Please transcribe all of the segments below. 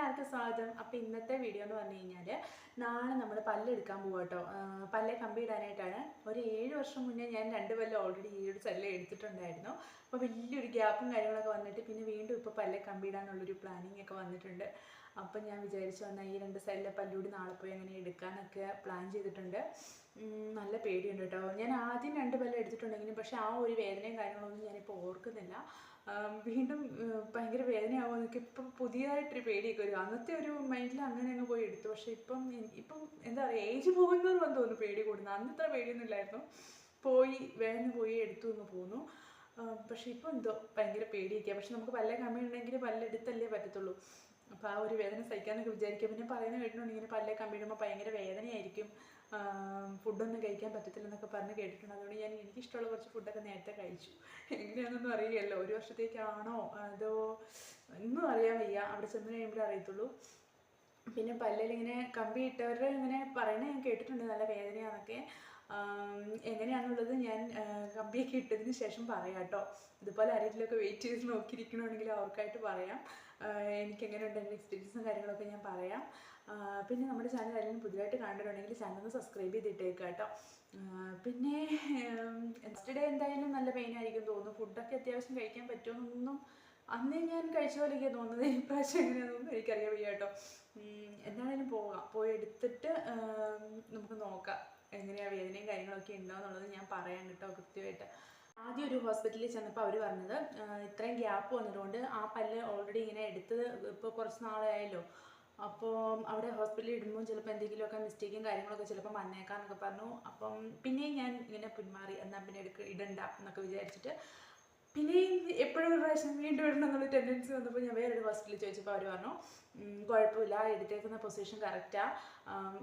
എല്ലാവർക്കും സ്വാഗതം. അപ്പോൾ ഇന്നത്തെ വീഡിയോ എന്ന് പറഞ്ഞു കഴിഞ്ഞാൽ നാളെ നമ്മൾ പല്ലെടുക്കാൻ പോകും കേട്ടോ പല്ലെ കമ്പി ഇടാനായിട്ടാണ്. ഒരു ഏഴ് വർഷം മുന്നേ ഞാൻ രണ്ട് പല്ല് ഓൾറെഡി ഈ ഒരു സെല്ല് എടുത്തിട്ടുണ്ടായിരുന്നു. അപ്പോൾ വലിയൊരു ഗ്യാപ്പും കാര്യങ്ങളൊക്കെ വന്നിട്ട് പിന്നെ വീണ്ടും ഇപ്പോൾ പല്ലെ കമ്പി ഇടാനുള്ളൊരു പ്ലാനിങ് ഒക്കെ വന്നിട്ടുണ്ട്. അപ്പം ഞാൻ വിചാരിച്ചു വന്നാൽ ഈ രണ്ട് സൈഡിലെ പല്ലൂടി നാളെ പോയി അങ്ങനെ എടുക്കാനൊക്കെ പ്ലാൻ ചെയ്തിട്ടുണ്ട്. നല്ല പേടിയുണ്ട് കേട്ടോ. ഞാൻ ആദ്യം രണ്ട് പല്ല് എടുത്തിട്ടുണ്ടെങ്കിലും പക്ഷേ ആ ഒരു വേദനയും കാര്യങ്ങളൊന്നും ഞാനിപ്പോൾ ഓർക്കുന്നില്ല. വീണ്ടും ഭയങ്കര വേദനയാവും എനിക്ക് ഇപ്പം പുതിയതായിട്ടൊരു പേടിയൊക്കെ വരും. അന്നത്തെ ഒരു മൈൻഡിൽ അങ്ങനെ അങ്ങ് പോയി എടുത്തു. പക്ഷേ ഇപ്പം ഇപ്പം എന്താ പറയുക ഏജ് പോകുന്നവർ വന്ന് തോന്നുന്നു പേടി കൂടുന്നു അന്ന് ഇത്ര പേടിയൊന്നും ഇല്ലായിരുന്നു. പോയി വേദന പോയി എടുത്തു എന്ന് പോന്നു. പക്ഷേ ഇപ്പം എന്തോ ഭയങ്കര പേടിയൊക്കെയാണ് പക്ഷെ നമുക്ക് പല്ല കമ്മിയുണ്ടെങ്കിൽ പല്ലെടുത്തല്ലേ പറ്റത്തുള്ളൂ. അപ്പോൾ ആ ഒരു വേദന സഹിക്കാന്നൊക്കെ വിചാരിക്കുക പിന്നെ പറയുന്ന കേട്ടിട്ടുണ്ട് ഇങ്ങനെ പല്ലേ കമ്പിടുമ്പോൾ ഭയങ്കര വേദനയായിരിക്കും. ഫുഡൊന്നും കഴിക്കാൻ പറ്റത്തില്ലെന്നൊക്കെ പറഞ്ഞ് കേട്ടിട്ടുണ്ട്. അതുകൊണ്ട് ഞാൻ എനിക്കിഷ്ടമുള്ള കുറച്ച് ഫുഡൊക്കെ നേരത്തെ കഴിച്ചു. എങ്ങനെയാണെന്നൊന്നും അറിയില്ലല്ലോ. ഒരു വർഷത്തേക്കാണോ? അതോ ഒന്നും അറിയാൻ വയ്യ. അവിടെ ചെന്ന് കഴിയുമ്പോഴേ അറിയത്തുള്ളൂ. പിന്നെ പല്ലിലിങ്ങനെ കമ്പി ഇട്ടവരുടെ ഇങ്ങനെ പറയുന്നത് ഞാൻ കേട്ടിട്ടുണ്ട്. നല്ല വേദനയാണെന്നൊക്കെ എങ്ങനെയാണെന്നുള്ളത് ഞാൻ കമ്പിയൊക്കെ ഇട്ടതിന് ശേഷം പറയാം കേട്ടോ. ഇതുപോലെ ആരെങ്കിലുമൊക്കെ വെയിറ്റ് ചെയ്ത് നോക്കിയിരിക്കണമെങ്കിൽ അവർക്കായിട്ട് പറയാം. എനിക്ക് എങ്ങനെയുണ്ട് എന്റെ എക്സ്പീരിയൻസും കാര്യങ്ങളൊക്കെ ഞാൻ പറയാം. പിന്നെ നമ്മുടെ ചാനൽ ആരെങ്കിലും പുതിയതായിട്ട് കണ്ടിട്ടുണ്ടെങ്കിൽ ചാനൽ ഒന്ന് സബ്സ്ക്രൈബ് ചെയ്തിട്ടേക്കുക കേട്ടോ. പിന്നെ നെക്സ്റ്റ് ഡേ എന്തായാലും നല്ല പെയിൻ ആയിരിക്കും തോന്നുന്നു. ഫുഡൊക്കെ അത്യാവശ്യം കഴിക്കാൻ പറ്റുമെന്നൊന്നും അന്നേ ഞാൻ കഴിച്ച പോലെയൊക്കെ തോന്നുന്നത്. ഈ പ്രാവശ്യം എങ്ങനെയാണെന്നൊന്നും എനിക്കറിയാൻ വയ്യ കേട്ടോ. എന്തായാലും പോകാം. പോയി എടുത്തിട്ട് നമുക്ക് നോക്കാം എങ്ങനെയാണ് വേദനയും കാര്യങ്ങളൊക്കെ ഉണ്ടോ എന്നുള്ളത് ഞാൻ പറയാം കേട്ടോ കൃത്യമായിട്ട്. ആദ്യം ഒരു ഹോസ്പിറ്റലിൽ ചെന്നപ്പോൾ അവർ പറഞ്ഞത് ഇത്രയും ഗ്യാപ്പ് വന്നതുകൊണ്ട് ആ പല്ല് ഓൾറെഡി ഇങ്ങനെ എടുത്തത് ഇപ്പോൾ കുറച്ച് നാളായല്ലോ. അപ്പോൾ അവിടെ ഹോസ്പിറ്റലിൽ ഇടുമ്പോൾ ചിലപ്പോൾ എന്തെങ്കിലുമൊക്കെ മിസ്റ്റേക്കും കാര്യങ്ങളൊക്കെ ചിലപ്പോൾ വന്നേക്കാന്നൊക്കെ പറഞ്ഞു. അപ്പം പിന്നെയും ഞാൻ ഇങ്ങനെ പിന്മാറി എന്നാൽ പിന്നെ എടുക്ക ഇടണ്ട എന്നൊക്കെ വിചാരിച്ചിട്ട് പിന്നെയും എപ്പോഴും ഒരു പ്രാവശ്യം വീണ്ടും ഇടണം എന്നുള്ള ടെൻഡൻസി വന്നപ്പോൾ ഞാൻ വേറൊരു ഹോസ്പിറ്റലിൽ ചോദിച്ചപ്പോൾ അവർ പറഞ്ഞു "ഉം, കുഴപ്പമില്ല എടുത്തേക്കുന്ന പൊസിഷൻ കറക്റ്റാണ്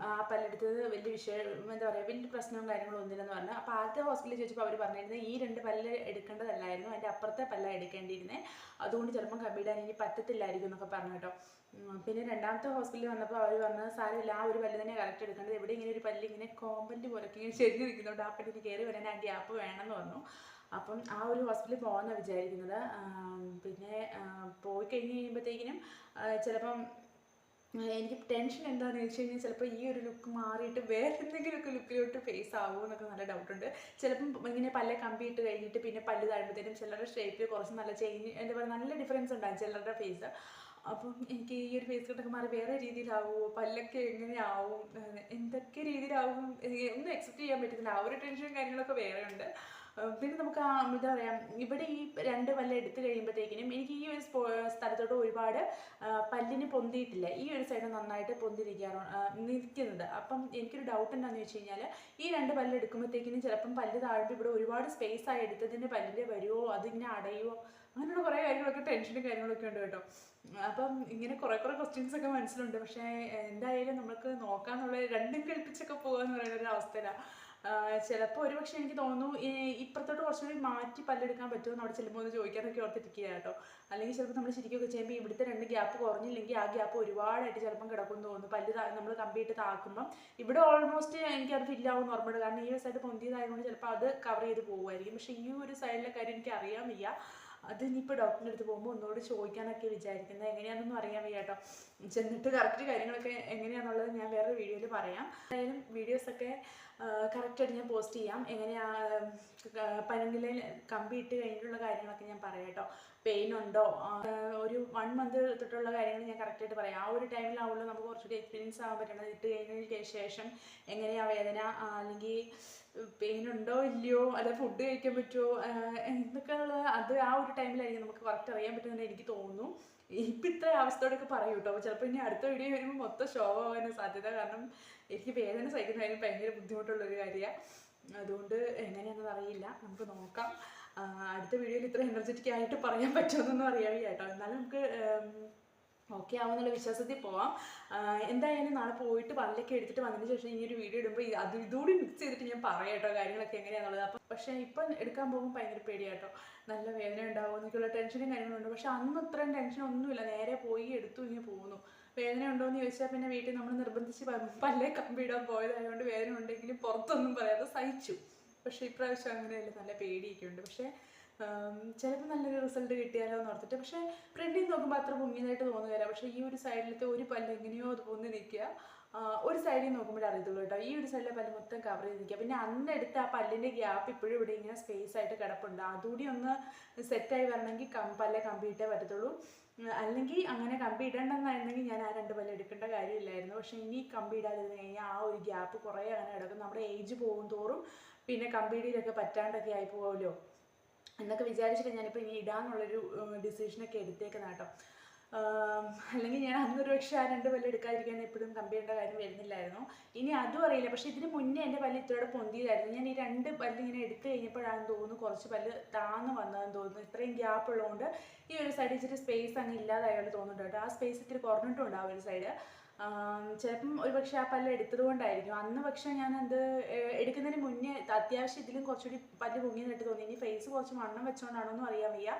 ആ. പല്ലെടുത്തത് വലിയ വിഷയം എന്താ പറയുക വലിയ പ്രശ്നവും കാര്യങ്ങളും ഒന്നുമില്ലെന്ന് പറഞ്ഞു. അപ്പോൾ ആദ്യത്തെ ഹോസ്പിറ്റലിൽ ചോദിച്ചപ്പോൾ അവർ പറഞ്ഞിരുന്നത് ഈ രണ്ട് പല്ല് എടുക്കേണ്ടതല്ലായിരുന്നു അതിന്റെ അപ്പുറത്തെ പല്ല എടുക്കേണ്ടിയിരുന്നേ. അതുകൊണ്ട് ചിലപ്പം കമ്പിടാൻ ഇനി പറ്റത്തില്ലായിരിക്കും എന്നൊക്കെ പറഞ്ഞു കേട്ടോ. പിന്നെ രണ്ടാമത്തെ ഹോസ്പിറ്റലിൽ വന്നപ്പോൾ അവർ പറഞ്ഞത് സാരമില്ല ആ ഒരു പല്ല് തന്നെ കറക്റ്റ് എടുക്കേണ്ടത്. എവിടെ ഇങ്ങനെ ഒരു പല്ല് ഇങ്ങനെ കോമ്പന്റ് പോലൊക്കെ ഇങ്ങനെ ചെരിഞ്ഞ് നിൽക്കുന്നുണ്ട്. ആ പല്ലിന് കയറി വരാൻ ആ ഗ്യാപ്പ് വേണമെന്ന് പറഞ്ഞു. അപ്പം ആ ഒരു ഹോസ്പിറ്റലിൽ പോകാമെന്നാണ് വിചാരിക്കുന്നത്. പിന്നെ പോയി കഴിഞ്ഞ് കഴിയുമ്പോഴത്തേക്കിനും ചിലപ്പം എനിക്ക് ടെൻഷൻ എന്താണെന്ന് വെച്ച് കഴിഞ്ഞാൽ ചിലപ്പോൾ ഈ ഒരു ലുക്ക് മാറിയിട്ട് വേറെ എന്തെങ്കിലുമൊക്കെ ലുക്കിലോട്ട് ഫേസ് ആവുമോ എന്നൊക്കെ നല്ല ഡൗട്ട് ഉണ്ട് ചിലപ്പം ഇങ്ങനെ പല്ല കമ്പി ഇട്ട് കഴിഞ്ഞിട്ട് പിന്നെ പല്ല് താഴുമ്പോഴത്തേനും ചിലരുടെ ഷേപ്പിൽ കുറച്ച് നല്ല ചേഞ്ച് എന്താ പറയുക നല്ല ഡിഫറൻസ് ഉണ്ടാകും ചിലരുടെ ഫേസ് അപ്പം എനിക്ക് ഈ ഒരു ഫേസ് കട്ടൊക്കെ മാറി വേറെ രീതിയിലാവുമോ പല്ലൊക്കെ എങ്ങനെയാവും? എന്തൊക്കെ രീതിയിലാവും? ഒന്നും എക്സ്പെക്ട് ചെയ്യാൻ പറ്റുന്നില്ല ആ ഒരു ടെൻഷനും കാര്യങ്ങളൊക്കെ വേറെ ഉണ്ട് പിന്നെ നമുക്ക് എന്താ പറയുക ഇവിടെ ഈ രണ്ട് പല്ല് എടുത്തു കഴിയുമ്പോഴത്തേക്കിനും എനിക്ക് ഈ ഒരു സ്ഥലത്തോട്ട് ഒരുപാട് പല്ലിന് പൊന്തിയിട്ടില്ല. ഈ ഒരു സൈഡ് നന്നായിട്ട് പൊന്തി നിൽക്കാറോ നിൽക്കുന്നത്. അപ്പം എനിക്കൊരു ഡൗട്ട് എന്താണെന്ന് വെച്ച് കഴിഞ്ഞാൽ ഈ രണ്ട് പല്ല് എടുക്കുമ്പോഴത്തേക്കിനും ചിലപ്പം പല്ല് താഴ്ത്തി ഇവിടെ ഒരുപാട് സ്പേസ് ആയി എടുത്തതിന് പല്ലിന്റെ വരുമോ അതിങ്ങനെ അടയുമോ അങ്ങനെയുള്ള കുറേ കാര്യങ്ങളൊക്കെ ടെൻഷനും കാര്യങ്ങളൊക്കെ ഉണ്ട് കേട്ടോ. അപ്പം ഇങ്ങനെ കുറേ കുറേ ക്വസ്റ്റ്യൻസ് ഒക്കെ മനസ്സിലുണ്ട്. പക്ഷേ എന്തായാലും നമുക്ക് നോക്കാന്നുള്ള രണ്ടും കൽപ്പിച്ചൊക്കെ എന്ന് പറയുന്ന ഒരു അവസ്ഥയിലാണ് ചിലപ്പോൾ ഒരു പക്ഷേ എനിക്ക് തോന്നുന്നു ഇപ്പുറത്തോട്ട് കുറച്ചുകൂടി മാറ്റി പല്ലെടുക്കാൻ പറ്റുമെന്ന് അവിടെ ചെല്ലുമ്പോൾ ഒന്ന് ചോദിക്കാനൊക്കെ ഓർത്തിരിക്കുക കേട്ടോ. അല്ലെങ്കിൽ ചിലപ്പോൾ നമ്മൾ ശരിക്കൊക്കെ ചെയ്യുമ്പോൾ ഇവിടുത്തെ രണ്ട് ഗ്യാപ്പ് കുറഞ്ഞില്ലെങ്കിൽ ആ ഗ്യാപ്പ് ഒരുപാടായിട്ട് ചിലപ്പം കിടക്കും തോന്നുന്നു. പല്ല് നമ്മൾ കമ്പിയിട്ട് താക്കുമ്പം. ഇവിടെ ഓൾമോസ്റ്റ് എനിക്ക് അത് ഫില്ലാവും ഓർമ്മയുണ്ട്. കാരണം ഈ ഒരു സൈഡ് പൊന്തിയതായതുകൊണ്ട് ചിലപ്പോൾ അത് കവർ ചെയ്ത് പോകുമായിരിക്കും പക്ഷേ ഈ ഒരു സൈഡിലെ കാര്യം എനിക്ക് അറിയാൻ വയ്യ. അത് ഇനിയിപ്പോൾ ഡോക്ടറിന്റെ അടുത്ത് പോകുമ്പോൾ ഒന്നുകൂടി ചോദിക്കാനൊക്കെ വിചാരിക്കുന്നത് എങ്ങനെയാണെന്നൊന്നും അറിയാൻ വയ്യ കേട്ടോ. ചെന്നിട്ട് കറക്റ്റ് കാര്യങ്ങളൊക്കെ എങ്ങനെയാണെന്നുള്ളത് ഞാൻ വേറെ വീഡിയോയിൽ പറയാം. എന്തായാലും വീഡിയോസൊക്കെ കറക്റ്റായിട്ട് ഞാൻ പോസ്റ്റ് ചെയ്യാം. എങ്ങനെയാ പനങ്കിലയിൽ കമ്പി ഇട്ട് കഴിഞ്ഞിട്ടുള്ള കാര്യങ്ങളൊക്കെ ഞാൻ പറയാം കേട്ടോ. പെയിൻ ഉണ്ടോ? ഒരു വൺ മന്ത് തൊട്ടുള്ള കാര്യങ്ങൾ ഞാൻ കറക്റ്റായിട്ട് പറയാം. ആ ഒരു ടൈമിലാവുള്ളൂ നമുക്ക് കുറച്ചുകൂടി എക്സ്പീരിയൻസ് ആവാൻ പറ്റണത് ഇട്ട് കഴിഞ്ഞതിന് ശേഷം എങ്ങനെയാണ് വേദന അല്ലെങ്കിൽ പെയിൻ ഉണ്ടോ ഇല്ലയോ? അല്ലെ ഫുഡ് കഴിക്കാൻ പറ്റുമോ എന്തൊക്കെയുള്ള അത് ആ ഒരു ടൈമിലായിരിക്കും നമുക്ക് കറക്റ്റ് അറിയാൻ പറ്റുമെന്ന് എനിക്ക് തോന്നുന്നു. ഇപ്പം ഇത്ര അവസ്ഥയോടൊക്കെ പറയൂ കേട്ടോ. അപ്പോൾ ചിലപ്പോൾ ഇനി അടുത്ത വീഡിയോ വരുമ്പോൾ മൊത്തം ഷോ ആവാനും സാധ്യത കാരണം എനിക്ക് വേദന സഹിക്കുന്ന കാര്യം ഭയങ്കര ബുദ്ധിമുട്ടുള്ളൊരു കാര്യമാണ് അതുകൊണ്ട് എങ്ങനെയാണെന്ന് അറിയില്ല. നമുക്ക് നോക്കാം. അടുത്ത വീഡിയോയിൽ ഇത്ര എനർജറ്റിക് ആയിട്ട് പറയാൻ പറ്റുമെന്നൊന്നും അറിയാൻ കേട്ടോ. എന്നാലും നമുക്ക് ഓക്കെ ആവുന്നുള്ള വിശ്വാസത്തിൽ പോവാം. എന്തായാലും നാളെ പോയിട്ട് പല്ലൊക്കെ എടുത്തിട്ട് വന്നതിന് ശേഷം ഈ ഒരു വീഡിയോ ഇടുമ്പോൾ അത് ഇതുകൂടി മിക്സ് ചെയ്തിട്ട് ഞാൻ പറയാം കേട്ടോ കാര്യങ്ങളൊക്കെ എങ്ങനെയാണുള്ളത് അപ്പം പക്ഷേ ഇപ്പം എടുക്കാൻ പോകുമ്പോൾ ഭയങ്കര പേടിയാട്ടോ നല്ല വേദന ഉണ്ടാവും എന്നൊക്കെയുള്ള ടെൻഷനും കാര്യങ്ങളുണ്ട് പക്ഷേ അന്ന് അത്രയും ടെൻഷൻ ഒന്നുമില്ല. നേരെ പോയി എടുത്തു ഇങ്ങനെ പോകുന്നു. വേദന ഉണ്ടോ എന്ന് ചോദിച്ചാൽ പിന്നെ വീട്ടിൽ നമ്മൾ നിർബന്ധിച്ച് പല്ലേ കമ്പിയിടാൻ പോയതായതുകൊണ്ട് വേദന ഉണ്ടെങ്കിലും പുറത്തൊന്നും പറയാതെ സഹിച്ചു. പക്ഷേ ഇപ്രാവശ്യം അങ്ങനെയല്ല. നല്ല പേടിയൊക്കെ ഉണ്ട് പക്ഷേ ചിലപ്പോൾ നല്ലൊരു റിസൾട്ട് കിട്ടിയാലോ എന്ന് ഓർത്തിട്ട്. പക്ഷേ നിന്ന് നോക്കുമ്പോൾ അത്ര പൊങ്ങിയതായിട്ട് തോന്നുകയില്ല. പക്ഷേ ഈ ഒരു സൈഡിലത്തെ ഒരു പല്ല് എങ്ങനെയോ അത് പൊങ്ങി നിൽക്കുക. ഒരു സൈഡിൽ നോക്കുമ്പോഴേ അറിയത്തുള്ളൂ കേട്ടോ. ഈ ഒരു സൈഡിലെ പല്ല് മൊത്തം കവർ ചെയ്ത് നിൽക്കുക. പിന്നെ അന്ന് എടുത്ത ആ പല്ലിന്റെ ഗ്യാപ്പ് ഇപ്പോഴും ഇവിടെ ഇങ്ങനെ സ്പേസ് ആയിട്ട് കിടപ്പുണ്ട്. അതുകൂടി ഒന്ന് സെറ്റായി വരണമെങ്കിൽ കം പല്ല് കമ്പിയിട്ടേ പറ്റത്തുള്ളൂ. അല്ലെങ്കിൽ അങ്ങനെ കമ്പി ഇടേണ്ടെന്നായിരുന്നെങ്കിൽ ഞാൻ ആ രണ്ട് പല്ല് എടുക്കേണ്ട കാര്യമില്ലായിരുന്നു. പക്ഷേ ഇനി കമ്പി ഇടാതിരുന്ന് കഴിഞ്ഞാൽ ആ ഒരു ഗ്യാപ്പ് കുറേ അങ്ങനെ കിടക്കും. നമ്മുടെ ഏജ് പോകും തോറും പിന്നെ കമ്പിയിടിയിലൊക്കെ പറ്റാണ്ടൊക്കെ ആയി പോകുമല്ലോ എന്നൊക്കെ വിചാരിച്ചിട്ട് ഞാനിപ്പോൾ ഇനി ഇടാന്നുള്ളൊരു ഡിസിഷനൊക്കെ എടുത്തേക്കുന്ന കേട്ടോ അല്ലെങ്കിൽ ഞാൻ അന്നൊരു പക്ഷേ ആ രണ്ട് പല്ല് എടുക്കാതിരിക്കാൻ എപ്പോഴും കമ്പനിയുടെ കാര്യം വരുന്നില്ലായിരുന്നു. ഇനി അതും അറിയില്ല. പക്ഷേ ഇതിന് മുന്നേ എന്റെ പല്ല് ഇത്രയോടെ പൊന്തിയതായിരുന്നു. ഞാൻ ഈ രണ്ട് പല്ല് ഇങ്ങനെ എടുത്തു കഴിഞ്ഞപ്പോഴാണെന്ന് തോന്നുന്നു കുറച്ച് പല്ല് താന്ന് വന്നതെന്ന് തോന്നുന്നു. ഇത്രയും ഗ്യാപ്പ് ഉള്ളതുകൊണ്ട് ഈ ഒരു സൈഡ് ഇച്ചിരി സ്പേസ് അങ്ങ് ഇല്ലാതായോണ്ട് തോന്നുന്നുണ്ട് കേട്ടോ ആ സ്പേസ് ഇത്തിരി കുറഞ്ഞിട്ടുണ്ട് ആ ഒരു സൈഡ് ചിലപ്പം ഒരു പക്ഷേ ആ പല്ല് എടുത്തത് കൊണ്ടായിരിക്കും അന്ന് പക്ഷേ ഏഹ്, എടുക്കുന്നതിന് മുന്നേ അത്യാവശ്യം ഇതിലും കുറച്ചുകൂടി പല്ല് പൊങ്ങിയതായിട്ട് തോന്നി. ഇനി ഫേസ് കുറച്ച് വണ്ണം വെച്ചോണ്ടാണോന്നും അറിയാൻ വയ്യ.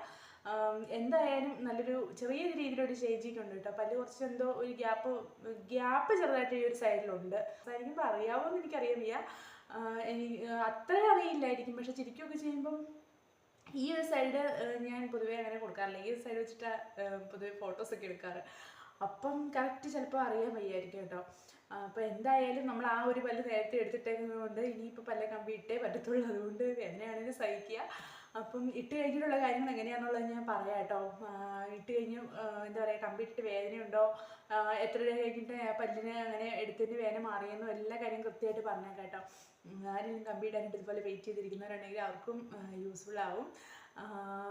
എന്തായാലും നല്ലൊരു ചെറിയൊരു രീതിയിലൊരു ചേഞ്ചിങ് ഉണ്ട് കേട്ടോ. പല്ല് കുറച്ച് എന്തോ ഒരു ഗ്യാപ്പ് ഗ്യാപ്പ് ചെറുതായിട്ട് ഈ ഒരു സൈഡിലുണ്ട്. സംസാരിക്കുമ്പോൾ അറിയാവോ എന്ന് എനിക്കറിയാൻ വയ്യ. അത്ര അറിയില്ലായിരിക്കും. പക്ഷെ ചിരിക്കുകയൊക്കെ ചെയ്യുമ്പം ഈ ഒരു സൈഡ് ഞാൻ പൊതുവേ അങ്ങനെ കൊടുക്കാറില്ല. ഈ ഒരു സൈഡ് വെച്ചിട്ട് പൊതുവേ ഫോട്ടോസൊക്കെ എടുക്കാറ്. അപ്പം കറക്റ്റ് ചിലപ്പോൾ അറിയാൻ വയ്യായിരിക്കും കേട്ടോ. അപ്പോൾ എന്തായാലും നമ്മൾ ആ ഒരു പല്ല് നേരത്തെ എടുത്തിട്ടേക്കുന്നത് കൊണ്ട് ഇനിയിപ്പോൾ പല്ല കമ്പി ഇട്ടേ പറ്റത്തുള്ളൂ. അതുകൊണ്ട് എന്നെയാണെങ്കിലും സഹിക്കുക. അപ്പം ഇട്ട് കഴിഞ്ഞിട്ടുള്ള കാര്യങ്ങൾ എങ്ങനെയാണെന്നുള്ളത് ഞാൻ പറയാം കേട്ടോ. ഇട്ട് കഴിഞ്ഞ് എന്താ പറയുക കമ്പി ഇട്ടിട്ട് വേദനയുണ്ടോ? എത്ര രൂപ കഴിഞ്ഞിട്ട് പല്ലിന് അങ്ങനെ എടുത്തിട്ട് വേദന മാറിയെന്നും? എല്ലാ കാര്യം കൃത്യമായിട്ട് പറഞ്ഞേക്കാം കേട്ടോ. ആരെങ്കിലും കമ്പി ഇടാനായിട്ട് ഇതുപോലെ വെയിറ്റ് ചെയ്തിരിക്കുന്നവരുണ്ടെങ്കിൽ അവർക്കും യൂസ്ഫുൾ ആവും.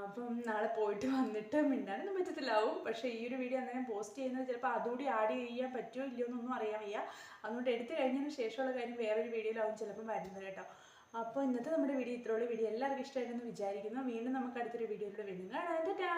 അപ്പം നാളെ പോയിട്ട് വന്നിട്ട് മിണ്ടാനൊന്നും പറ്റത്തില്ലാവും. പക്ഷേ ഈ ഒരു വീഡിയോ അന്നേരം പോസ്റ്റ് ചെയ്യുന്നത് ചിലപ്പോൾ അതുകൂടി ആഡ് ചെയ്യാൻ പറ്റുമോ ഇല്ലയോ എന്നൊന്നും അറിയാൻ വയ്യ. അതുകൊണ്ട് എടുത്തു കഴിഞ്ഞതിന് ശേഷമുള്ള കാര്യം വേറൊരു വീഡിയോയിലാവും ചിലപ്പം വരുന്നത് കേട്ടോ. അപ്പോൾ ഇന്നത്തെ നമ്മുടെ വീഡിയോ ഇത്രയുള്ള വീഡിയോ എല്ലാവർക്കും ഇഷ്ടമായിട്ടെന്ന് വിചാരിക്കുന്നു. വീണ്ടും നമുക്ക് അടുത്തൊരു വീഡിയോയിലൂടെ വീണ്ടും കാണാം. ടാറ്റാ!